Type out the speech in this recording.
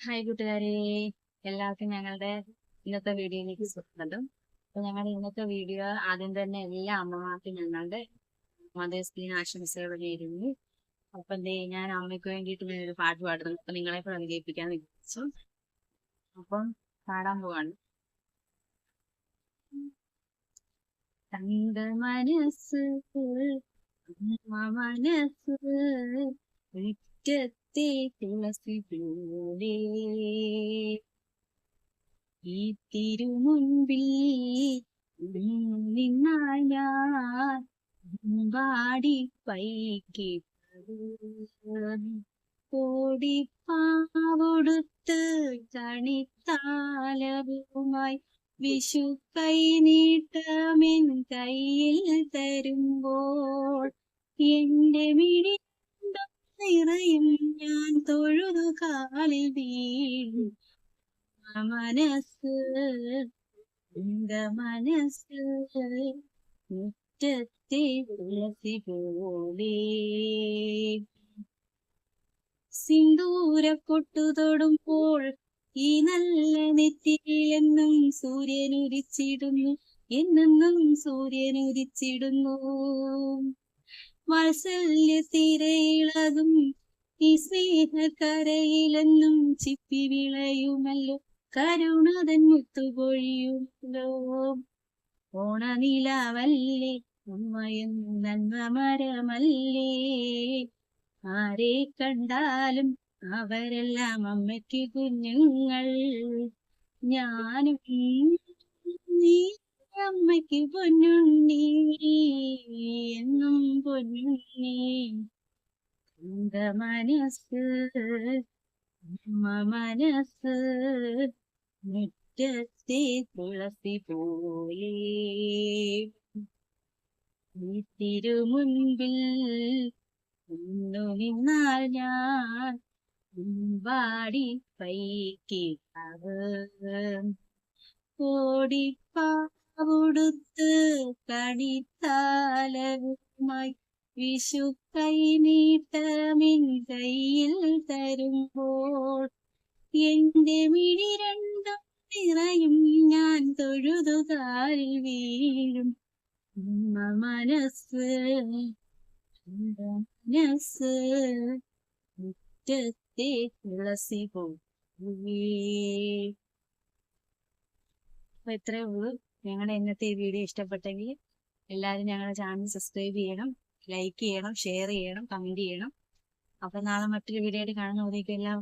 Hi കൂട്ടുകാരെ. എല്ലാവർക്കും ഞങ്ങളുടെ ഇന്നത്തെ വീഡിയോയിലേക്ക് സ്വാഗതം. അപ്പൊ ഞങ്ങളുടെ ഇന്നത്തെ വീഡിയോ ആദ്യം തന്നെ എല്ലാ അമ്മമാർക്കും ഞങ്ങളുടെ മദേഴ്സ് ദിന ആശംസകൾ നേരുന്നു. അപ്പൊ എന്തേ ഞാൻ അമ്മയ്ക്ക് വേണ്ടിയിട്ട് ഞാനൊരു പാട്ട് പാടുന്നു. അപ്പൊ നിങ്ങളെ പ്രതികരിപ്പിക്കാൻ വിളിച്ചു. അപ്പം പാടാൻ പോവാണ്. തങ്ക മനസ്സ് മനസ്സ് തുളസി പോലെ ഈ തിരുമുൻപിൽ നിന്നാൽ ഞാൻ പാടി പൈക്ക് കോടിപ്പാവൊടുത്ത് കണിത്താലവുമായി വിഷു കൈ നീട്ടമെൻ കയ്യിൽ നിറയും ഞാൻ തൊഴുതു കാലിൽ വീഴും. മനസ് എന്റെ മനസ്സ് മുറ്റത്തെ തുളസി പോലെ. സിന്ദൂര കൊട്ടു തൊടുമ്പോൾ ഈ നല്ല നെറ്റിയിലെന്നും സൂര്യനുരിച്ചിടുന്നു എന്നെന്നും സൂര്യൻ ഉരിച്ചിടുന്നു വാത്സല്യ തിരയിളതും ഈ സ്നേഹക്കരയിലെന്നും ചിപ്പി വിളയുമല്ലോ. കരുണതൻ മുത്തുപൊഴിയുമല്ലോ ഓണനിലാവല്ലേ ഉമ്മയും നന്മ മരമല്ലേ? ആരെ കണ്ടാലും അവരെല്ലാം അമ്മയ്ക്ക് കുഞ്ഞുങ്ങൾ. ഞാനും നീ അമ്മയ്ക്ക് പൊന്നുണ്ണി. എന്നും പൊന്നുണ്ണി. അമ്മ മനസ്സ് മുറ്റത്തെ തുളസി പോലെ തിരുമുൻപിൽ ഒന്നു നിന്നാൽ ഞാൻ പാടി പൈക്ക് കോടിപ്പാവുടുത്ത് കണിത്താലവുമായി വിഷു കൈ നീട്ടമിൻ കയ്യിൽ തരുമ്പോൾ എന്റെ മിഴി രണ്ടും നിറയും ഞാൻ തൊഴുതുകാരിൽ വീഴും. ഉമ്മ മനസ്സ് മനസ്സ് മുറ്റത്തെ തുളസി പോലെ അപ്പൊ ഇത്രേ ഉള്ളൂ. ഞങ്ങളുടെ ഇന്നത്തെ വീഡിയോ ഇഷ്ടപ്പെട്ടെങ്കിൽ എല്ലാവരും ഞങ്ങളുടെ ചാനൽ സബ്സ്ക്രൈബ് ചെയ്യണം. ലൈക്ക് ചെയ്യണം ഷെയർ ചെയ്യണം കമന്റ് ചെയ്യണം. അപ്പൊ നാളെ മറ്റൊരു വീഡിയോ ആയിട്ട് കാണുന്നവരേക്കും എല്ലാം